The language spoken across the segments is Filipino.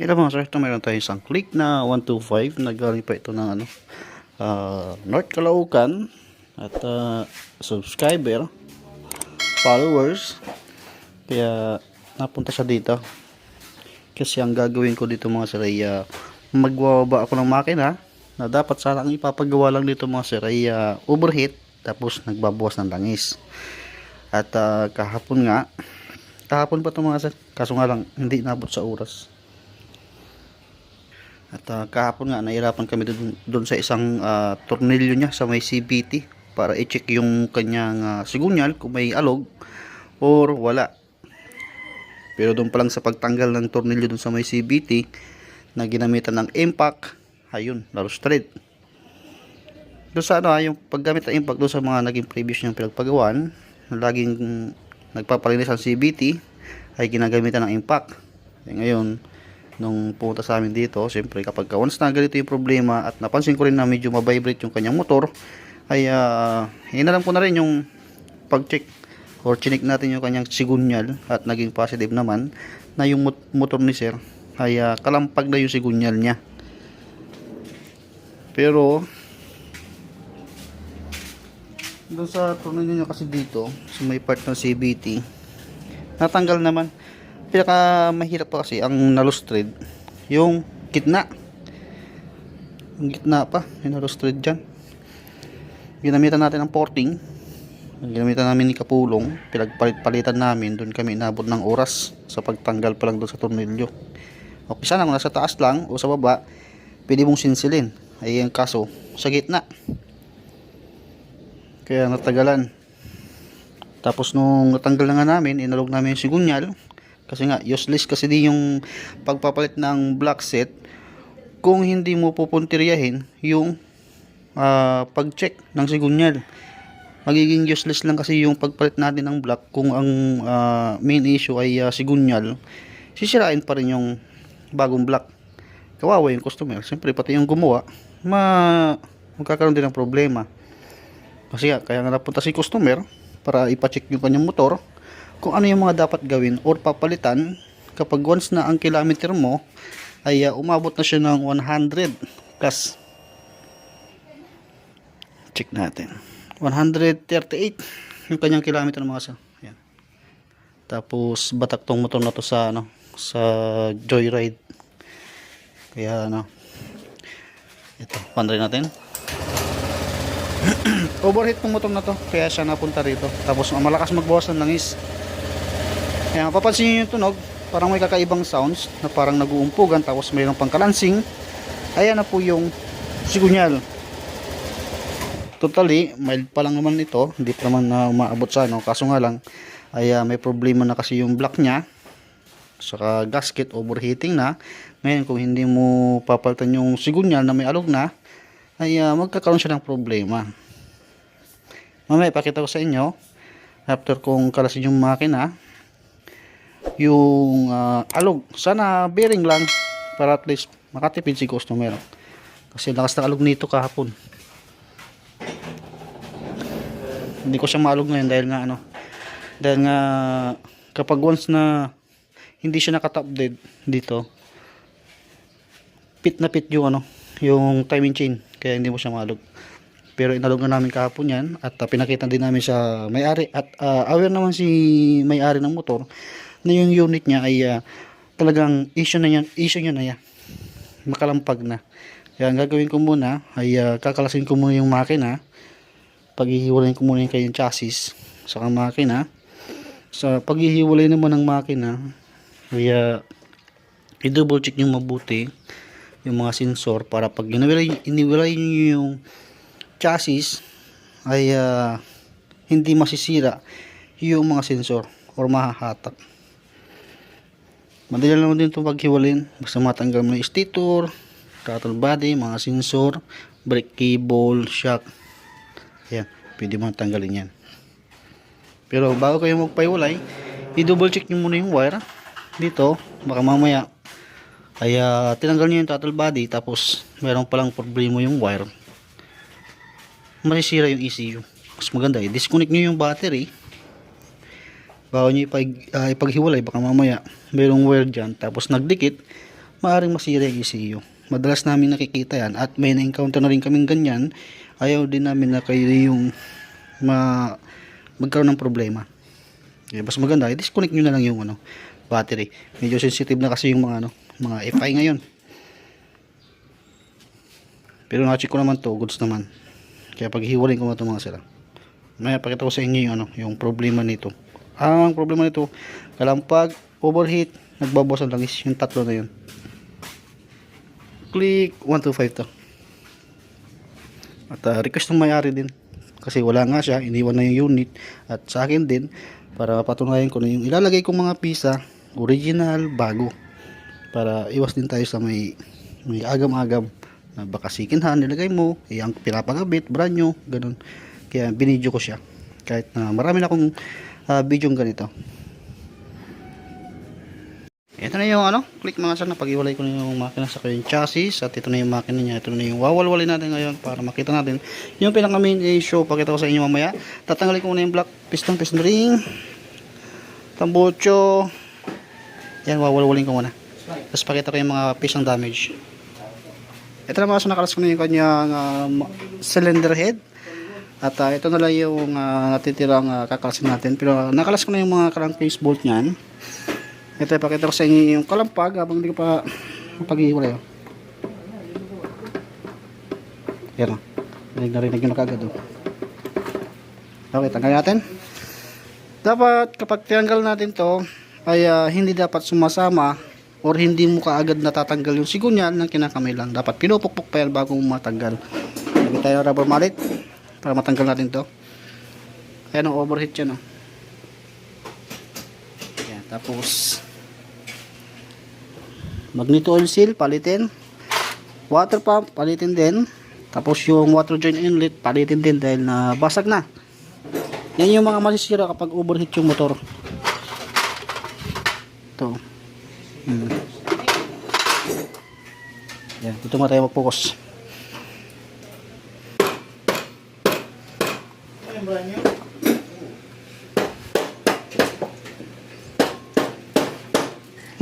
Ito mga sir, ito meron tayo isang click na 125 na galing pa ito ng ano, ah, North Caloocan at ah, subscriber, followers. Kaya napunta siya dito. Kasi ang gagawin ko dito mga sir ay ah, magbababa ako ng makina na dapat sana ang ipapagawa lang dito mga sir ay ah, overheat tapos nagbabawas ng langis. At ah, kahapon nga, kahapon pa ito mga sir, kaso nga lang hindi nabot sa oras. At ah, kahapon nga, nahirapan kami dun, dun sa isang ah, tornilyo niya sa may CBT para i-check yung kanyang uh, sigunyal kung may alog or wala. Pero doon pa lang sa pagtanggal ng tornilyo dun sa may CBT na ginamitan ng impact, ayun, lalo straight. Doon sa ano, yung paggamit ng impact doon sa mga naging previous niyang pinagpagawan, na laging nagpapalinis ang CBT, ay ginagamitan ng impact. Eh, ngayon, nung pumunta sa amin dito, siyempre kapag ka once na ganito yung problema at napansin ko rin na medyo mabibrate yung kanyang motor, ay uh, inalam ko na rin yung pag-check or chinik natin yung kanyang sigunyal at naging positive naman na yung mot- motor ni sir ay ah, kalampag na yung sigunyal niya. Pero doon sa tornilyo niya kasi dito sa may part ng CBT natanggal naman pinaka mahirap pa kasi ang nalustred yung gitna. Yung gitna pa yung nalustred dyan. Ginamitan natin ng porting. Ginamitan namin ni Kapulong. Pinagpalit-palitan namin. Doon kami inabot ng oras sa pagtanggal pa lang doon sa tornilyo. Okay sana kung nasa taas lang o sa baba pwede mong sinsilin. Ay ang kaso sa gitna. Kaya natagalan. Tapos nung natanggal na nga namin inalog namin yung sigunyal kasi nga useless kasi di yung pagpapalit ng black set. Kung hindi mo pupuntiryahin yung ah, pag-check ng sigunyal magiging useless lang kasi yung pagpalit natin ng black kung ang ah, main issue ay ah, sigunyal sisirain pa rin yung bagong black kawawa yung customer. Siyempre pati yung gumawa ma magkakaroon din ng problema. Kasi kaya nga napunta si customer para ipacheck yung kanyang motor kung ano yung mga dapat gawin or papalitan kapag once na ang kilometer mo ay uh, umabot na siya ng 100 plus. Check natin. 138 yung kanyang kilometer mga sa yan. tapos batak tong motor na to sa ano sa joyride. Kaya ano ito pandray natin. Overheat ng motor na to kaya siya napunta rito. Tapos malakas magbawas ng langis kaya mapapansin nyo yung tunog. Parang may kakaibang sounds na parang naguumpugan tapos mayroong pangkalansing. Ayan na po yung sigunyal totally mild pa lang naman ito. Hindi pa naman na umaabot sa ano. Kaso nga lang ay ah, may problema na kasi yung block nya saka gasket overheating na. Ngayon kung hindi mo papalitan yung sigunyal na may alog na ay ah, magkakaroon siya ng problema. Mamaya ipakita ko sa inyo. After kung kalasin yung makina yung ah, alog sana bearing lang para at least makatipid si customer. Kasi lakas ng alog nito kahapon. Hindi ko siya maalog ngayon dahil nga ano dahil nga kapag once na hindi siya nakatop dead dito pit na pit yung ano yung timing chain. Kaya hindi mo siya maalog. Pero inalog na namin kahapon yan at uh, pinakita din namin sa may-ari at uh, aware naman si may-ari ng motor na yung unit niya ay uh, talagang issue na yan issue niya na yan. Makalampag na. Kaya ang gagawin ko muna ay uh, kakalasin ko muna yung makina. Paghihiwalayin ko muna yung kanyang chassis sa makina. Sa paghihiwalay naman ng makina ay uh, i-double check yung mabuti yung mga sensor para pag iniwalay, iniwalay nyo yung chassis ay ah, hindi masisira yung mga sensor or mahahatak madali lang din itong paghiwalin basta matanggal mo yung stator throttle body, mga sensor brake cable, shock. Yan, pwede mo tanggalin yan. Pero bago kayo magpaiwalay i-double check nyo muna yung wire. Dito, baka mamaya ay ah, tinanggal nyo yung throttle body tapos meron palang problema yung wire. Masisira yung ECU mas maganda i-disconnect nyo yung battery bago nyo ipag, ah, ipaghiwalay baka mamaya merong wire dyan tapos nagdikit maaaring masira yung ECU. Madalas namin nakikita yan at may na-encounter na rin kaming ganyan. Ayaw din namin na kayo yung ma magkaroon ng problema. Eh, mas maganda, i-disconnect nyo na lang yung ano, battery. Medyo sensitive na kasi yung mga ano, mga FI ngayon. Pero na-check ko naman to, goods naman. Kaya pag hiwalay ko na ito mga sila. May pakita ko sa inyo yung ano, yung problema nito. Ang problema nito, kalampag, overheat, nagbabawas ang langis, yung tatlo na yun. Click 125 to. At uh, request ng may-ari din. Kasi wala nga siya, iniwan na yung unit. At sa akin din, para patunayan ko na yung ilalagay kong mga pisa, original, bago. Para iwas din tayo sa may, may agam-agam. Na baka second hand, nilagay mo, eh, ang pinapagabit, brand new, ganun. Kaya binidyo ko siya. Kahit na marami na akong uh, video ganito. Ito na yung ano, click mga sir na pag-iwalay ko na yung makina sa yung chassis at ito na yung makina niya. Ito na yung wawalwalin natin ngayon para makita natin yung pinaka main issue. Pakita ko sa inyo mamaya. Tatanggalin ko muna yung black piston, piston ring, tambocho. Yan, wawalwalin ko muna. Tapos pakita ko yung mga piston damage. Ito na mga sir, nakalas ko na yung kanyang uh, cylinder head. At uh, ito na lang yung uh, natitirang uh, kakalasin natin. Pero uh, nakalas ko na yung mga crankcase bolt niyan. Ito ipakita ko sa inyo yung kalampag habang hindi ko pa pag-iwalay. Oh. Yan o. Rinig na rinig yun na kagad. Oh. Okay, tanggalin natin. Dapat kapag tinanggal natin to ay ah, hindi dapat sumasama or hindi mo kaagad natatanggal yung sigunyal ng kinakamay lang. Dapat pinupukpok pa yan bago matanggal. Lagyan tayo rubber mallet para matanggal natin to. Ayan ang overheat yan oh. Ayan, tapos magneto oil seal palitin water pump palitin din tapos yung water joint inlet palitin din dahil na basag na yan yung mga masisira kapag overheat yung motor ito hmm. yan dito mo tayo mag-focus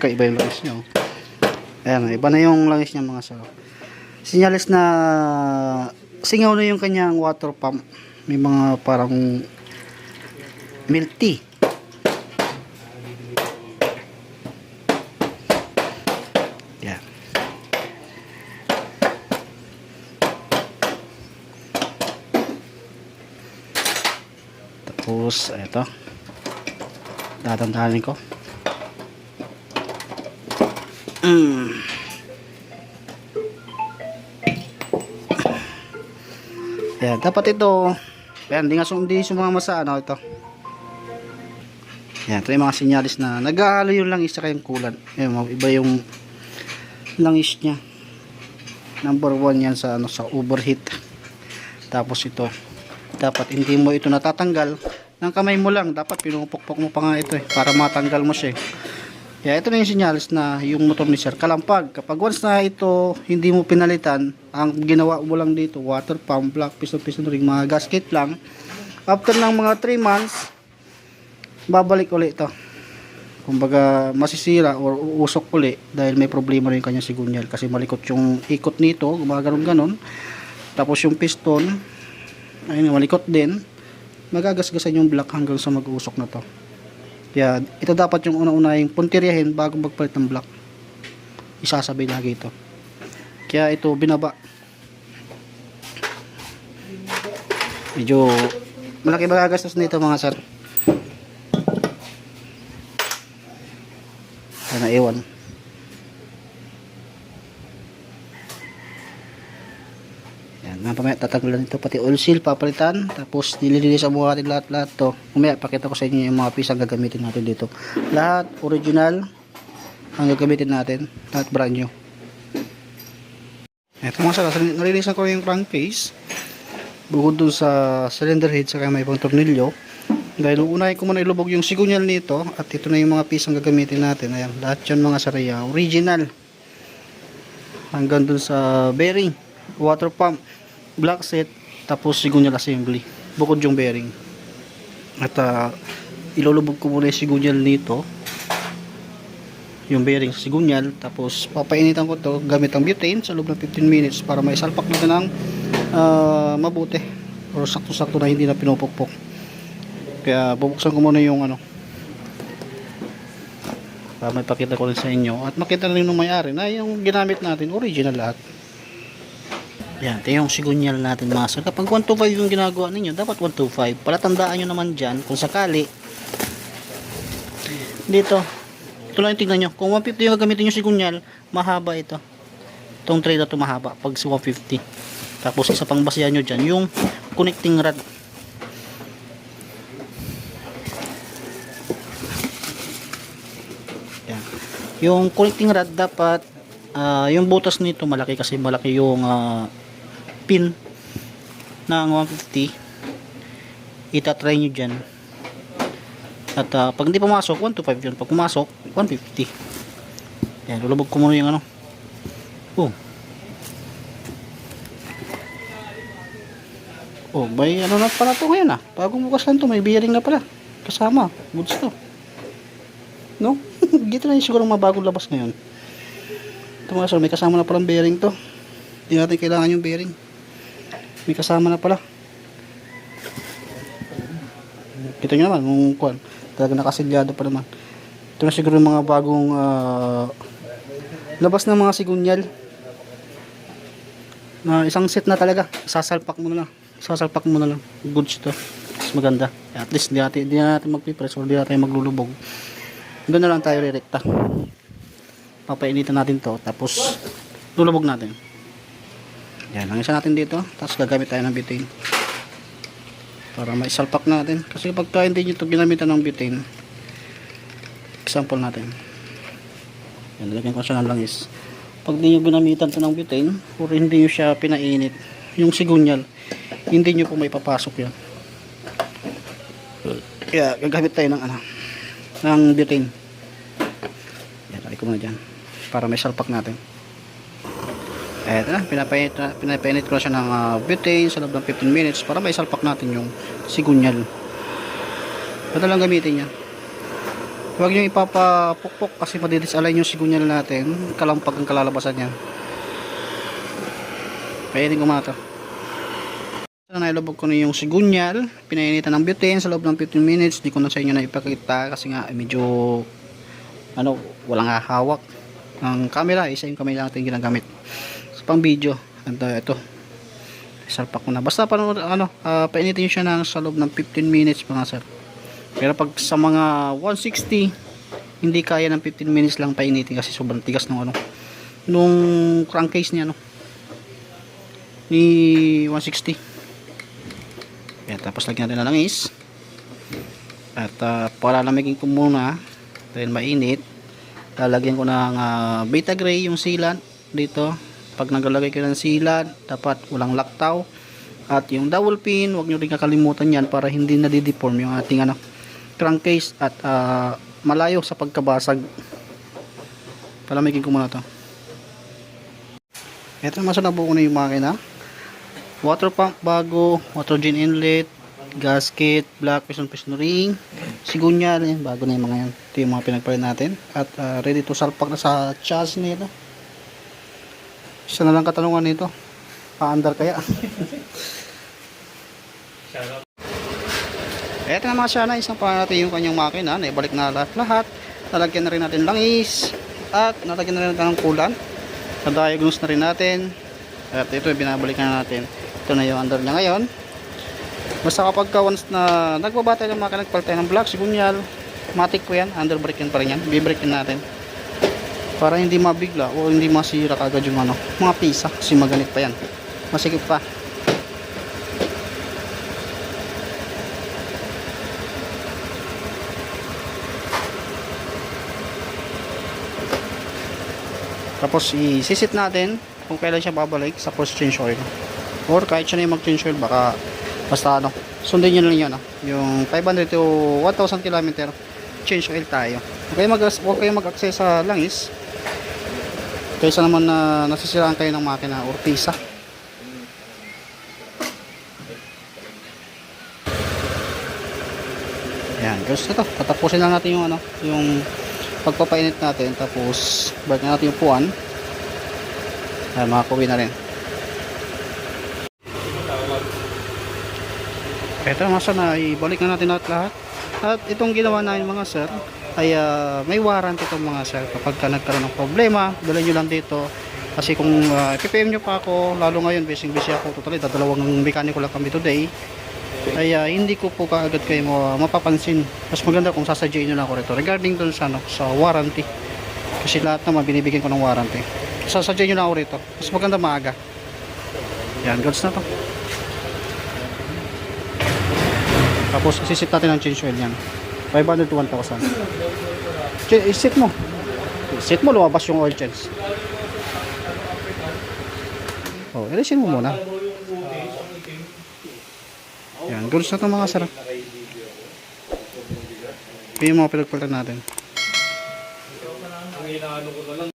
nakaiba yung langis nyo Ayan, iba na yung langis niya mga sir. Sinyalis na singaw na yung kanyang water pump. May mga parang milk tea. Yan. Tapos, ito. Dadandahanin ko. Mm. Yan, dapat ito, yan, di nga hindi sumama sa ano ito. Yan, ito yung mga sinyalis na naghahalo yung langis sa yung kulan. Yan, iba yung langis niya. Number one yan sa, ano, sa overheat. Tapos ito, dapat hindi mo ito natatanggal ng kamay mo lang. Dapat pinupukpok mo pa nga ito eh, para matanggal mo siya eh. Kaya ito na yung sinyalis na yung motor ni sir kalampag. Kapag once na ito hindi mo pinalitan, ang ginawa mo lang dito, water pump, black piston, piston ring, mga gasket lang. After ng mga 3 months, babalik ulit ito. Kumbaga masisira or uusok uli dahil may problema rin yung kanyang sigunyal kasi malikot yung ikot nito, gumaganon ganon. Tapos yung piston, ayun, malikot din. Magagasgasan yung black hanggang sa mag-uusok na to. Kaya ito dapat yung una-unahing puntiryahin bago magpalit ng block. Isasabay lagi ito. Kaya ito binaba. Medyo malaki magagastos nito mga sir. Sana ewan. Yan, mamaya tatanggalan ito pati oil seal papalitan tapos nililinis ang natin lahat-lahat to. Mamaya pakita ko sa inyo yung mga pisang gagamitin natin dito. Lahat original ang gagamitin natin, lahat brand new. Ito mga sala, nalilisan ko yung crankcase. Bukod dun sa cylinder head sa may pang tornilyo. Dahil unahin ko muna ilubog yung sigunyal nito at ito na yung mga pisang gagamitin natin. Ayan, lahat yan mga saraya, original. Hanggang dun sa bearing water pump, black set, tapos sigunyal assembly. Bukod yung bearing. At uh, ilulubog ko muna yung sigunyal nito. yung bearing sa sigunyal tapos papainitan ko to gamit ang butane sa loob ng 15 minutes para may salpak nito ng ah, mabuti or sakto-sakto na hindi na pinupukpok kaya bubuksan ko muna yung ano para may pakita ko rin sa inyo at makita rin ng may-ari na yung ginamit natin original lahat yan, ito yung sigunyal natin mga sir. Kapag 125 yung ginagawa ninyo, dapat 125. Palatandaan nyo naman dyan, kung sakali, dito, ito lang yung tingnan nyo. Kung 150 yung gagamitin nyo sigunyal, mahaba ito. Itong tray na ito mahaba, pag si 150. Tapos isa pang basihan nyo dyan, yung connecting rod. Yan. Yung connecting rod dapat ah, yung butas nito malaki kasi malaki yung ah, pin ng 150 itatry nyo dyan. At ah, pag hindi pumasok 125 yun. Pag pumasok 150 yan lulubog ko muna yung ano. Oh. Oh may ano na pala to ngayon ah. Bagong bukas lang to may bearing na pala. Kasama goods to. No? Dito na yung siguro mga bagong labas ngayon. Ito mga sir may kasama na palang bearing to. Hindi natin kailangan yung bearing may kasama na pala. Kita nyo naman kung kuan talaga nakasilyado pa naman. Ito na siguro yung mga bagong ah, labas ng mga sigunyal. Na isang set na talaga. Sasalpak mo na lang. Sasalpak mo na lang. Goods to mas maganda. At least di natin, di natin magpipress or di natin maglulubog. Doon na lang tayo rerekta papainitan natin to tapos lulubog natin yan ang isa natin dito tapos gagamit tayo ng butane. Para maisalpak natin. Kasi pagka hindi nyo ito ginamitan ng butane example natin. Yan lalagyan ko siya ng langis. Pag di nyo ginamitan ito ng butane or hindi nyo siya pinainit. Yung sigunyal hindi nyo po may papasok yan kaya gagamit tayo ng ano ng butane. Yan lagay ko muna dyan para may salpak natin Eto na, pinapainit, na- pinapainit ko na siya ng ah, butane sa loob ng 15 minutes para may salpak natin yung sigunyal. Ito lang gamitin niya. Huwag nyo ipapapukpok kasi madidisalign yung sigunyal natin. Kalampag ang kalalabasan niya. Painin ko muna ito. Ito na nailubog ko na yung sigunyal. Pinainitan ng butane sa loob ng 15 minutes. Di ko na sa inyo na ipakita kasi nga eh, medyo ano, walang hahawak ang camera. Isa yung camera natin ginagamit pang video. And uh, ito. Salpak ko na. Basta panood ano uh, painitin nyo siya ng sa loob ng 15 minutes mga sir. Pero pag sa mga 160 hindi kaya ng 15 minutes lang painitin kasi sobrang tigas ng ano nung crankcase niya no ni 160 yan tapos lagyan natin ng langis at uh, palalamigin ko muna dahil mainit. Lalagyan ko ng uh, beta gray yung sealant dito pag nagalagay kayo ng sealant dapat walang laktaw. At yung dowel pin huwag nyo rin kakalimutan yan para hindi nadideform yung ating ano, crankcase at ah, malayo sa pagkabasag. Palamigin ko muna to. Ito naman sa nabuo na yung makina. Water pump bago water gin inlet gasket black piston piston ring sigunyal yan bago na yung mga yan. Ito yung mga pinagpalit natin. At ah, ready to salpak na sa chassis nito isa na lang katanungan nito. Paandar kaya? Eto na mga sana isang pa natin yung kanyang makina. Naibalik na lahat lahat. Nalagyan na rin natin langis at nalagyan na rin natin ng kulan. Na-diagnose na rin natin. At ito binabalik na natin. Ito na yung under niya ngayon. Basta kapag ka once na nagbabatay ng makina nagpalit tayo ng block sigunyal matic ko yan. Under brake yan pa rin yan. Bibrake natin para hindi mabigla o hindi masira kagad yung ano mga pisa. Kasi maganit pa yan. Masikip pa. Tapos isisit natin kung kailan siya babalik sa post change oil. Or kahit siya na yung mag change oil baka basta ano sundin nyo lang yun ah. yung 500 to 1000 km change oil tayo. Huwag kayo mag mag-access sa langis kaysa naman na nasisiraan kayo ng makina or pisa. Yan guys ito. Tatapusin lang natin yung ano yung pagpapainit natin. Tapos balik na natin yung puwan. Ay makakuwi na rin. Eto mga sir na ibalik na natin lahat lahat at itong ginawa namin mga sir ay ah, may warranty itong mga sir kapag ka nagkaroon ng problema dala nyo lang dito. Kasi kung uh, ppm nyo pa ako lalo ngayon busy busy ako totally dadalawang mekaniko lang kami today. Ay ah, hindi ko po kaagad kayo ma- mapapansin. Mas maganda kung sasadyain nyo na ako rito. Regarding dun sa, ano, sa warranty. Kasi lahat naman binibigyan ko ng warranty. Sasadyain nyo na ako rito. Mas maganda maaga. Yan goods na to. Tapos isisit natin ang change oil yan 500 to 1,000 Ch- isit mo. Isit mo lumabas yung oil change. Oh ilisin mo muna. Yan goods na to mga sarap. Ito yung mga pinagpalitan natin